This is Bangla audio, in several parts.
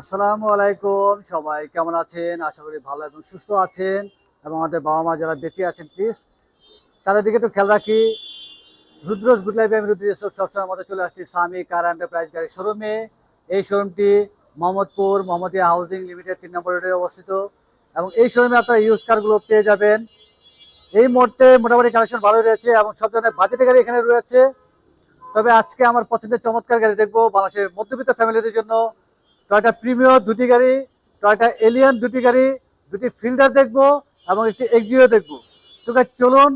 আসসালামু আলাইকুম। সবাই কেমন আছেন? আশা করি ভালো এবং সুস্থ আছেন এবং আমাদের বাবা মা যারা বেঁচে আছেন প্লিজ তাদের দিকে একটু খেয়াল রাখি। রুদ্রজ গুড লাইফ আমি রুদ্র সবসময় মধ্যে চলে আসছি স্বামী কার এন্টারপ্রাইজ গাড়ি শোরুমে এই শোরুমটি মোহাম্মদপুর মোহাম্মদিয়া হাউজিং লিমিটেড তিন নম্বর রোডে অবস্থিত এবং এই শোরুমে আপনারা ইউজ কারগুলো পেয়ে যাবেন। এই মুহূর্তে মোটামুটি কালেকশন ভালোই রয়েছে এবং সব ধরনের বাজেটের গাড়ি এখানে রয়েছে। তবে আজকে আমার পছন্দের চমৎকার গাড়ি দেখব বাংলাদেশের মধ্যবিত্ত ফ্যামিলিদের জন্য। টয়টা প্রিমিয়র দুটি গাড়ি টয়টা এলিয়ান দুটি গাড়ি দুটি ফিল্ডার দেখব এবং একটি এক্সিও দেখব। তো চলুন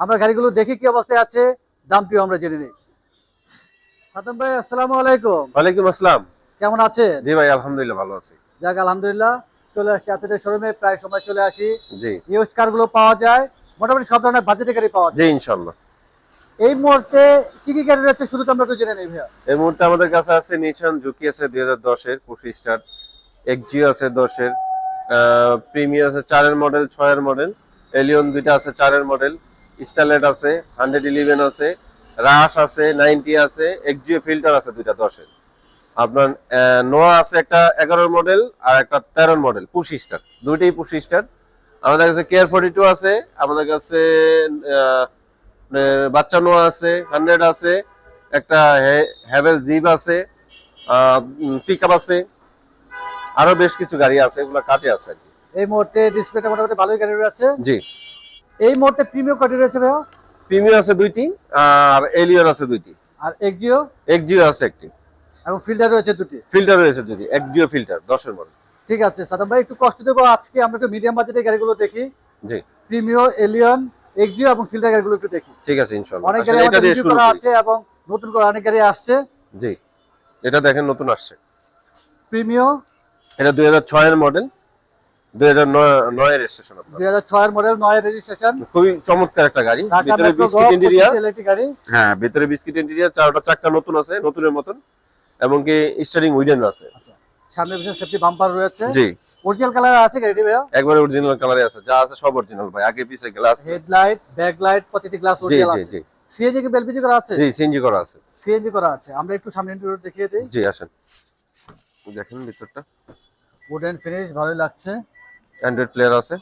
আমরা গাড়িগুলো দেখি কি অবস্থায় আছে দামটিও আমরা জেনে নিই। সাদম ভাই আসসালামু আলাইকুম। ওয়ালাইকুম আসসালাম। কেমন আছেন? জি ভাই আলহামদুলিল্লাহ ভালো আছি। যাক আলহামদুলিল্লাহ চলে আসছি আপনাদের শোরুমে প্রায় সময় চলে আসি। জি। ইউজ কারগুলো পাওয়া যায় মোটামুটি সব ধরনের বাজেটের গাড়ি পাওয়া যায়। জি ইনশাল্লাহ এই মুহূর্তে কি কি গাড়ি রয়েছে শুধু আমরা একটু জেনে নেই ভাইয়া? এই মুহূর্তে আমাদের কাছে আছে নিশান ঝুঁকি আছে দুই হাজার দশের পঁচিশ স্টার এক্সজিও আছে দশের প্রিমিয়ার আছে চারের মডেল ছয়ের মডেল এলিয়ন দুইটা আছে চারের মডেল স্টারলেট আছে হান্ড্রেড ইলেভেন আছে রাশ আছে নাইনটি আছে এক্সজিও ফিল্টার আছে দুইটা দশের। আপনার নোয়া আছে একটা এগারোর মডেল আর একটা তেরোর মডেল পঁচিশ স্টার দুইটাই পঁচিশ স্টার আমাদের কাছে কেয়ার ফোর্টি টু আছে, আমাদের কাছে বাচ্চা নোয়া আছে হান্ড্রেড আছে একটা হ্যাভেল জিপ আছে পিক আপ আছে আরও বেশ কিছু গাড়ি আছে এগুলো কাটে আছে আর কি। এই মুহূর্তে ডিসপ্লেটা মোটামুটি ভালোই গাড়ি রয়েছে? জি। এই মুহূর্তে প্রিমিয়াম কটি রয়েছে ভাইয়া? প্রিমিয়ার আছে দুইটি আর এলিয়ন আছে দুইটি। আর এক্সিও এক্সজিও আছে একটি। এবং ফিল্টার রয়েছে দুটি। ফিল্টার রয়েছে দুটি এক্সজিও ফিল্টার দশের মডেল ঠিক আছে সাদাম ভাই একটু কষ্ট দেবো আজকে আমরা একটু মিডিয়াম বাজেটের গাড়িগুলো দেখি। জি। প্রিমিও এলিয়ন এক্সিও এবং ফিল্টার গাড়িগুলো একটু দেখি। ঠিক আছে ইনশাল্লাহ অনেক গাড়ি আমাদের রিভিউ করা আছে এবং নতুন করে অনেক গাড়ি আসছে। জি এটা দেখেন নতুন আসছে। প্রিমিও এটা দুই হাজার ছয়ের মডেল দুই হাজার নয়ের স্টেশন আপনার। দুই হাজার ছয়ের মডেল নয় রেজিস্ট্রেশন খুবই চমৎকার একটা গাড়ি। ভিতরে বিস্কিট ইন্টেরিয়ার গাড়ি। হ্যাঁ ভিতরে বিস্কিট ইন্টেরিয়ার চারটা চারটা নতুন আছে নতুনের মতন। এবং কি উইডেন আছে। সামনে পিছনে সেফটি বাম্পার রয়েছে। জি। অরিজিনাল কালার আছে গাড়িটি ভাইয়া? একবারে অরিজিনাল কালারে আছে যা আছে সব অরিজিনাল ভাই আগে পিছে গ্লাস হেডলাইট ব্যাকলাইট প্রতিটি গ্লাস অরিজিনাল আছে। জি। জি সিএনজি কি এলপিজি করা আছে? জি সিএনজি করা আছে। সিএনজি করা আছে। আমরা একটু সামনে ইন্টারভিউ দেখিয়ে দিই। জি আসেন। দেখেন ভিতরটা। উডেন ফিনিশ ভালোই লাগছে। অ্যান্ড্রয়েড প্লেয়ার আছে।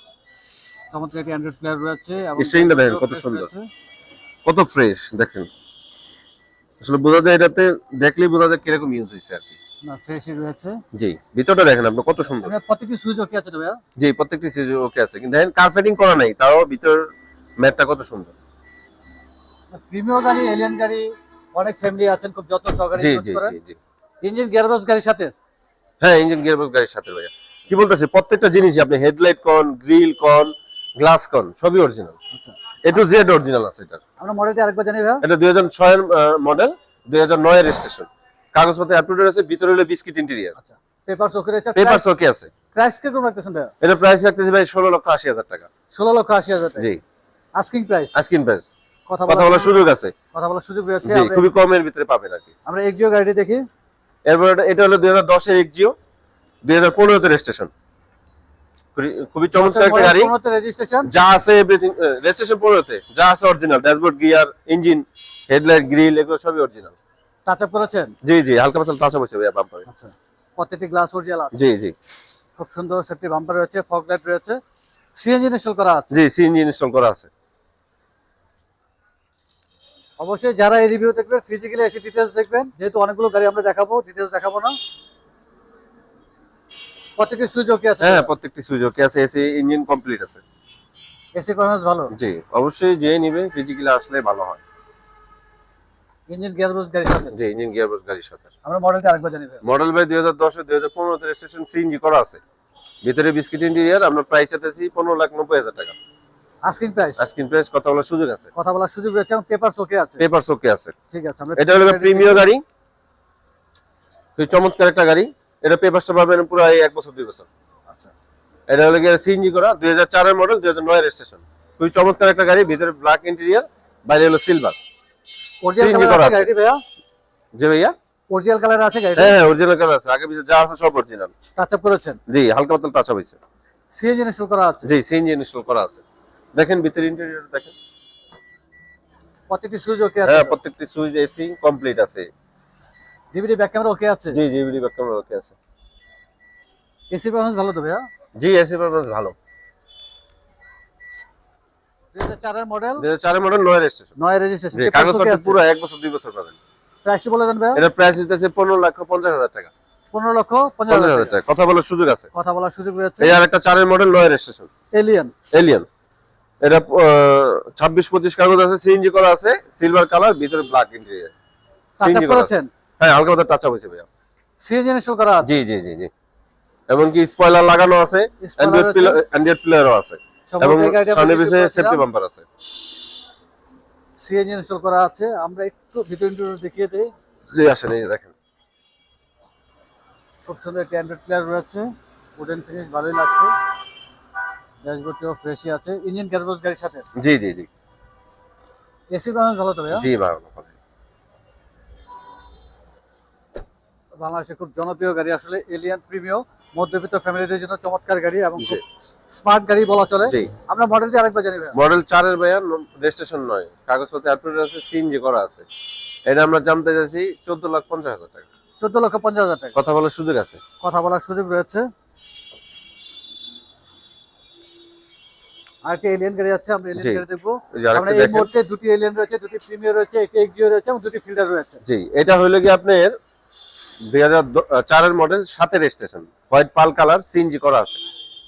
চমৎকার একটি অ্যান্ড্রয়েড প্লেয়ার রয়েছে এবং স্ক্রিনটা দেখেন কত সুন্দর। কত ফ্রেশ দেখেন। আসলে বোঝা যায় এটাতে দেখলেই বোঝা যায় কীরকম ইউজ হয়েছে আর কি। না ফ্রেশই রয়েছে। জি ভিতরটা দেখেন আপনি কত সুন্দর। প্রতিটি সুইচ ওকে আছে ভাইয়া? জি প্রত্যেকটি সিজ ওকে আছে। কিন্তু দেখেন কার্পেটিং করা নাই তাও ভিতর ম্যাটটা কত সুন্দর। প্রিমিয়ার গাড়ি এলিয়ান গাড়ি অনেক ফ্যামিলি আছেন খুব যত্ন সহকারে ইউজ করেন। জি জি। ইঞ্জিন গিয়ারবক্স গাড়ির সাথে? হ্যাঁ ইঞ্জিন গিয়ারবক্স গাড়ির সাথে ভাইয়া। কি বলতেছে? প্রত্যেকটা জিনিসই আপনি হেডলাইট কন গ্রিল কন গ্লাস কন সবই অরিজিনাল আচ্ছা। এ টু জেড অরিজিনাল আছে এটা আমরা মডেলটি আরেকবার জানি ভাইয়া। এটা দুই হাজার মডেল দুই হাজার নয়ের রেজিস্ট্রেশন কাগজপত্র আপটুডেট আছে ভিতরে হলো বিস্কিট ইন্টেরিয়ার আচ্ছা পেপারস ওকে ওকে আছে। প্রাইস কীরকম রাখতেছেন ভাইয়া? এটা প্রাইস রাখতেছি ভাই ষোলো লক্ষ আশি হাজার টাকা। ষোলো লক্ষ আশি হাজার টাকা। জি। আস্কিং প্রাইস আস্কিন প্রাইস কথা বলার সুযোগ আছে। কথা বলার সুযোগ জি খুবই কমের ভিতরে পাবেন আর কি। আমরা এক্সিও গাড়িটি দেখি। এরপর এটা- হলো দুই হাজার দশের এক্সিও দুই হাজার পনেরোতে রেজিস্ট্রেশন। খুবই চমৎকার একটা গাড়ি। রেজিস্ট্রেশন যা আছে এভরিথিং রেজিস্ট্রেশন পনেরোতে। যা আছে original dashboard gear engine headlight grille এগুলো সবই অরিজিনাল করেছেন? জি জি হালকা পাতলা ভাইয়া বাম্পারে আচ্ছা প্রত্যেকটি গ্লাস অরিজিনাল আছে। জি জি। খুব সুন্দর সেফটি বাম্পার রয়েছে ফগ লাইট রয়েছে। সিএনজি ইনস্টল করা আছে? জি সিএনজি ইনস্টল করা আছে। অবশ্যই যারা এই রিভিউ দেখবেন ফিজিক্যালি এসে ডিটেলস দেখবেন। যেহেতু অনেকগুলো গাড়ি আমরা দেখাবো ডিটেলস দেখাবো না। প্রত্যেকটি ওকে আছে? হ্যাঁ প্রত্যেকটি সুযোগ আছে? এসি ইঞ্জিন কমপ্লিট আছে। এসি পারফরম্যান্স ভালো? জি অবশ্যই যে নিবে ফিজিক্যালি আসলে ভালো হয়। ইঞ্জিন গিয়ারবক্স গাড়ির সাথে? জি ইঞ্জিন গিয়ারবক্স গাড়ির সাথে। আমরা মডেলটা আরেকবার জানি। মডেল বাই দুই হাজার দশে দুই হাজার পনেরোতে রেজিস্ট্রেশন সিএনজি করা আছে। ভিতরে বিস্কিট ইন্টেরিয়ার আমরা প্রাইস চাইতেছি পনেরো লাখ নব্বই হাজার টাকা। আস্কিং প্রাইস আজকিন প্রাইস কথা বলার সুযোগ আছে। কথা বলার সুযোগ রয়েছে এবং পেপারস ওকে আছে। পেপার ওকে আছে। ঠিক আছে আমরা এটা হলো প্রিমিয়ার গাড়ি। চমৎকার একটা গাড়ি। এটা পেপারটা পাবেন পুরো এক বছর দুই বছর। আচ্ছা। এটা হলো গিয়ে সিএনজি করা দুই হাজার চারের মডেল দুই হাজার নয় স্টেশন খুবই চমৎকার একটা গাড়ি ভিতরে ব্ল্যাক ইন্টেরিয়ার বাইরে হলো সিলভার কালার করা আছে। গাড়িটি ভাইয়া? অরিজিনাল কালার আছে গাড়িটা? হ্যাঁ হ্যাঁ অরিজিনাল কালার আছে। আগে পিছিয়ে যা আছে সব অরিজিনাল টাচ আপ করেছেন? জি হালকা পাতলা টাচা হয়েছে। সিএনজি ইনস্টল করা আছে? জি সিএনজি ইনস্টল করা আছে। দেখেন ভিতরে ইন্টেরিয়র দেখেন। প্রত্যেকটি সুইচ ওকে আছে? হ্যাঁ প্রত্যেকটি সুইচ এসি কমপ্লিট আছে। ডিভিডি ব্যাক ক্যামেরা ওকে আছে? জি ভিডিও ব্যাক ক্যামেরা ওকে আছে। এসি পারফরমেন্স ভালো তো ভাইয়া? জি এসি পারফরমেন্স ভালো। দুই হাজার চারের মডেল দুই হাজার চারের মডেল নয় রেজিস্ট্রেশন নয় রেজিস্ট্রেশন জি কাগজপত্র পুরো এক বছর দুই বছর পাবেন। প্রাইসটি বলে দেন ভাইয়া? এটা প্রাইস দিতেছে পনেরো লক্ষ পঞ্চাশ হাজার টাকা। পনেরো লক্ষ পঞ্চাশ পঞ্চাশ হাজার হাজার টাকা। কথা বলার সুযোগ আছে। কথা বলার সুযোগ রয়েছে। এই আর একটা চারের মডেল নয় রেজিস্ট্রেশন এলিয়ান এলিয়ান এটা ছাব্বিশ পঁচিশ কাগজ আছে সিএনজি করা আছে সিলভার কালার ভিতরে ব্ল্যাক ইন্টেরিয়ার টাচ করেছেন? হ্যাঁ হালকা মতো টাচ আপ হয়েছে ভাইয়া। সিএনজি ইনস্টল করা আছে? জি জি জি জি। এমনকি স্পয়লার লাগানো আছে অ্যান্ড্রয়েড অ্যান্ড্রয়েড আছে? এবং সামনে পিছনে সেফটি বাম্পার আছে। সিএনজি ইনস্টল করা আছে। আমরা একটু ভিতর ইন্টারভিউ দেখিয়ে দিই। জি আসেন এই দেখেন। খুব সুন্দর একটি অ্যান্ড্রয়েড প্লেয়ার রয়েছে। উডেন ফিনিশ ভালোই লাগছে। ড্যাশবোর্ডটিও ফ্রেশই আছে। ইঞ্জিন ক্যারবোস গাড়ির সাথে? জি জি জি। এসি ভালো তো ভাইয়া? জি ভালো। বাংলাদেশে খুব জনপ্রিয় গাড়ি। আসলে এলিয়ান প্রিমিয় মধ্যবিত্ত ফ্যামিলিদের জন্য চমৎকার গাড়ি এবং খুব স্মার্ট গাড়ি বলা চলে। আমরা মডেলটি আরেকবার জানি মডেল চারের ভাইয়া রেজিস্ট্রেশন নয়। কাগজপত্র আপলোড আছে সিএনজি করা আছে। এটা আমরা জানতে চাইছি চোদ্দ লাখ পঞ্চাশ হাজার টাকা। চোদ্দ লক্ষ পঞ্চাশ হাজার টাকা। কথা বলার সুযোগ আছে? কথা বলার সুযোগ রয়েছে। আর আরেকটি এলিয়ান গাড়ি আছে আমরা এলিয়ান গাড়ি দেখব। আমরা এই মুহূর্তে দুটি এলিয়ান রয়েছে দুটি প্রিমিয়ার রয়েছে একটি এক্সিও রয়েছে এবং দুটি ফিল্ডার রয়েছে। জি এটা হইল কি আপনার দুই হাজার চারের মডেল সাথে registration white pearl colour CNG করা আছে।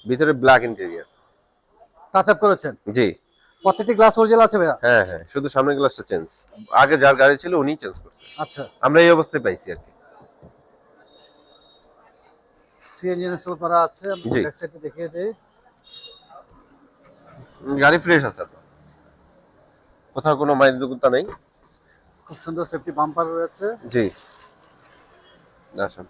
ভিতরে ব্ল্যাক ইন্টেরিয়ার টাচ আপ করেছেন? জি। প্রত্যেকটি গ্লাস অরিজিনাল আছে ভাইয়া? হ্যাঁ হ্যাঁ শুধু সামনের গ্লাসটা চেঞ্জ আগে যার গাড়ি ছিল উনি চেঞ্জ করছে। আচ্ছা। আমরা এই অবস্থায় পাইছি আর কি। সিএনজি ইনস্টল করা আছে আমি। ব্যাক সাইডে দেখিয়ে দিই। গাড়ি ফ্রেশ আছে কোথাও কোনো মাইল যোগ্যতা নেই। খুব সুন্দর সেফটি বাম্পার রয়েছে। জি। আসুন।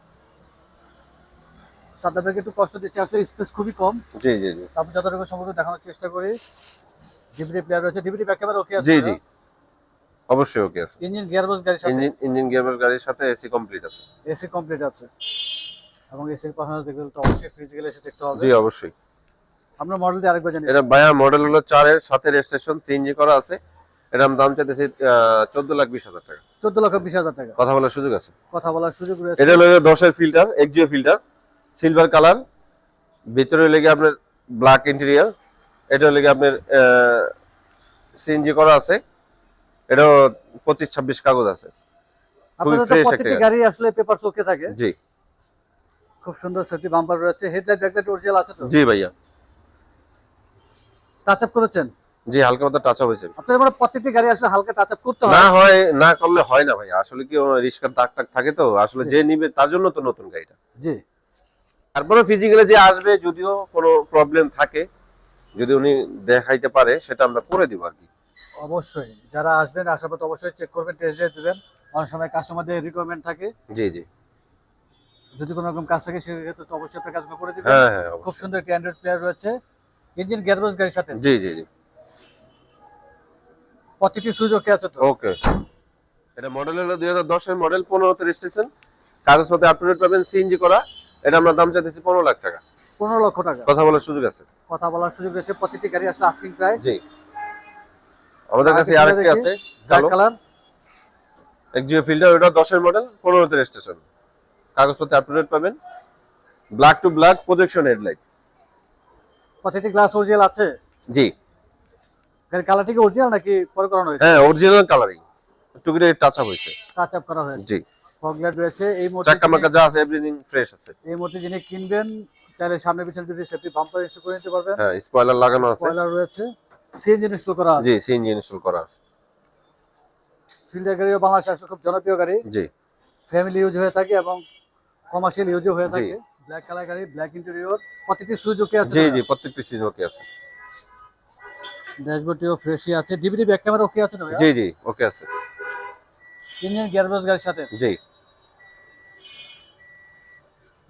একটু কষ্ট দিচ্ছে আসলে স্পেস খুবই কম। জি জি জি। যতটুকু সম্ভব দেখানোর চেষ্টা করি। ডিভিডি প্লেয়ার রয়েছে। ডিভিডি ক্যামেরা ওকে আছে জি জি। অবশ্যই ওকে আছে। ইঞ্জিন গিয়ারবক্স গাড়ির সাথে? ইঞ্জিন ইঞ্জিন গিয়ারের গাড়ির সাথে এসি কমপ্লিট আছে। এসি কমপ্লিট আছে। এবং এসির পারফরম্যান্স দেখতে তো অবশ্যই ফিজিক্যালি এসে দেখতে হবে। জি অবশ্যই। আমরা মডেলটি আরেকবার জানি। এটা বায়া মডেল হলো চারের সাথে রেজিস্ট্রেশন সিএনজি করা আছে। এটা দাম চাইতেছি চোদ্দ লাখ বিশ হাজার টাকা। চোদ্দ লক্ষ বিশ হাজার টাকা। কথা বলার সুযোগ আছে? কথা বলার সুযোগ রয়েছে। এটা হলো দশের Fielder Axio Fielder silver colour ভিতরে লেগে আপনার ব্ল্যাক ইন্টেরিয়ার এটা লেগে আপনার সিএনজি করা আছে এটাও পঁচিশ ছাব্বিশ কাগজ আছে। খুবই একটা গাড়ি। আসলে পেপার ওকে থাকে। জি। খুব সুন্দর সেফটি বাম্পার রয়েছে হেডলাইট ব্যাকলাইট অরিজিনাল আছে তো? জি ভাইয়া। টাচ আপ করেছেন? জি হালকা মতো টাচ আপ হয়েছে। আপনাদের মানে প্রত্যেকটি গাড়ি আসলে হালকা টাচ আপ করতে হয়? না হয় না করলে হয় না ভাই। আসলে কি রিস্কার দাগ টাগ থাকে তো। আসলে যে নিবে তার জন্য তো নতুন গাড়িটা। জি। তারপরে ফিজিক্যালি যে আসবে যদিও কোনো প্রবলেম থাকে যদি উনি দেখাইতে পারে সেটা আমরা করে দিব আর কি। অবশ্যই। যারা আসবেন আসার পর অবশ্যই চেক করবেন টেস্ট ড্রাইভ দিবেন। অনেক সময় কাস্টমারদের রিকোয়ারমেন্ট থাকে। জি জি। যদি কোনো রকম কাজ থাকে সেক্ষেত্রে তো অবশ্যই আপনার কাজগুলো করে দিবেন। হ্যাঁ হ্যাঁ খুব। সুন্দর একটি অ্যান্ড্রয়েড প্লেয়ার রয়েছে। ইঞ্জিন গিয়ারবক্স গাড়ির সাথে। জি জি জি। প্রতিটি সুযোগ আছে তো। ওকে এটা মডেল হলো দুই হাজার দশের মডেল পনেরোতে রেজিস্ট্রেশন কাগজপত্রে আপডেট পাবেন সিএনজি করা। এটা আমরা দাম চাইতেছি পনেরো লাখ টাকা। পনেরো লক্ষ টাকা। কথা বলার সুযোগ আছে। কথা বলার সুযোগ আছে প্রতিটি গাড়ি আসলে আস্কিং প্রাইস জি। আমাদের কাছে আরেকটা। আছে কালো। কালার এক্সিও ফিল্টার ওটা দশের মডেল পনেরোতে রেজিস্ট্রেশন কাগজপত্রে আপডেট পাবেন। Black to black projection headlight প্রতিটি গ্লাস অরিজিনাল আছে? জি। কালারটি কি অরিজিনাল নাকি পরে করানো হয়েছে? হ্যাঁ অরিজিনাল কালারিং টুকিটে টাচ আপ হয়েছে। টাচ আপ করা হয়েছে। জি। রয়েছে। এই মুহূর্তে মাক্কা যিনি- যা আছে এভরিথিং ফ্রেশ আছে। এই মুহূর্তে যিনি কিনবেন চাইলে সামনে পিছনে যদি সেফটি বাম্পার ইনস্টল করে নিতে পারবেন। হ্যাঁ স্পয়লার লাগানো আছে। স্পয়লার রয়েছে। সিএনজি ইনস্টল করা আছে। জি সিএনজি ইনস্টল করা আছে। ফিল্ডার গাড়িও বাংলাদেশে আসলে খুব জনপ্রিয় গাড়ি। জি। ফ্যামিলি ইউজ হয়ে থাকে এবং কমার্শিয়াল ইউজও হয়ে থাকে। ব্ল্যাক কালার গাড়ি ব্ল্যাক ইন্টেরিয়র প্রতিটি সুযোগে আছে জি জি প্রত্যেকটি ওকে আছে। ড্যাশবোর্ডটিও ফ্রেশই আছে। ডিভিডি ব্যাক ক্যামেরা ওকে আছে তো জি জি ওকে আছে। ইঞ্জিন গিয়ারবক্স গাড়ির সাথে? জি।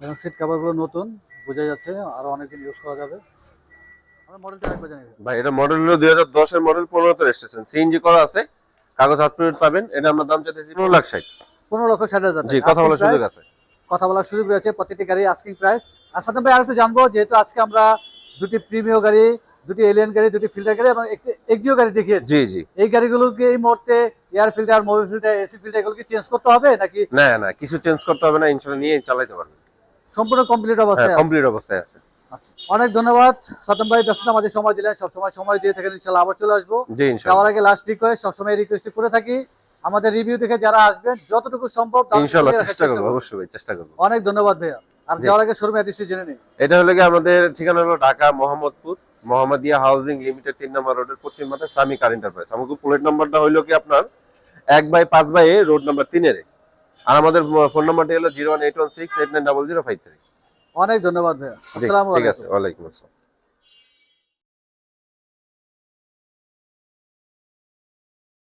এবং সিট কভারগুলো নতুন বোঝা যাচ্ছে আরও অনেকদিন ইউজ করা যাবে। মডেলটা একবার জানি ভাই এটা মডেল হলো দুই হাজার দশের মডেল পনেরোতে রেজিস্ট্রেশন সিএনজি করা আছে কাগজ আপডেট পাবেন এটা আমরা দাম চাইতেছি পনেরো লাখ ষাট। পনেরো লক্ষ ষাট হাজার জি কথা Asking বলার সুযোগ আছে। কথা বলার সুযোগ রয়েছে প্রতিটি গাড়ি আস্কিং প্রাইস আর সাথে ভাই আরেকটু জানব যেহেতু আজকে আমরা দুটি প্রিমিয় গাড়ি দুটি এলিয়ান গাড়ি দুটি ফিল্টার গাড়ি এবং একটি এক্সিও গাড়ি দেখিয়েছি। জি জি। এই গাড়িগুলোকে এই মুহূর্তে air filter mobil filter AC filter এগুলো কি চেঞ্জ করতে হবে নাকি? না না কিছু চেঞ্জ করতে হবে না ইনশাল্লাহ নিয়ে চালাইতে পারবেন সম্পূর্ণ কমপ্লিট অবস্থায় আছে। কমপ্লিট অবস্থায় আছে। আচ্ছা অনেক ধন্যবাদ। সতম ভাই ব্যস্ত আমাদের সময় দিলেন। সবসময় সময় দিয়ে থাকেন ইনশাল্লাহ আবার চলে আসব। ইনশাআল্লাহ। যাওয়ার আগে লাস্ট রিকোয়েস্ট সবসময় রিকোয়েস্ট করে থাকি। আমাদের রিভিউ দেখে যারা আসবেন যতটুকু সম্ভব ইনশাআল্লাহ চেষ্টা করব। অবশ্যই চেষ্টা করব। অনেক ধন্যবাদ ভাইয়া। আর। যাওয়ার আগে শোরুম অ্যাড্রেসটি জেনে নিই এটা হলো কি আমাদের ঠিকানা হলো ঢাকা মোহাম্মদপুর। মোহাম্মদিয়া হাউজিং লিমিটেড তিন নম্বর রোডের পশ্চিম মাথায় সামি কার এন্টারপ্রাইজ আমাকে প্লেট নাম্বারটা হইল কি আপনার এক বাই পাঁচ বাই এ রোড নাম্বার তিনের আর আমাদের ফোন নাম্বারটি হলো zero one eight one six eight nine double zero five three অনেক ধন্যবাদ ভাইয়া। ঠিক আছে আলাইকুম। ওয়ালাইকুম আসসালাম।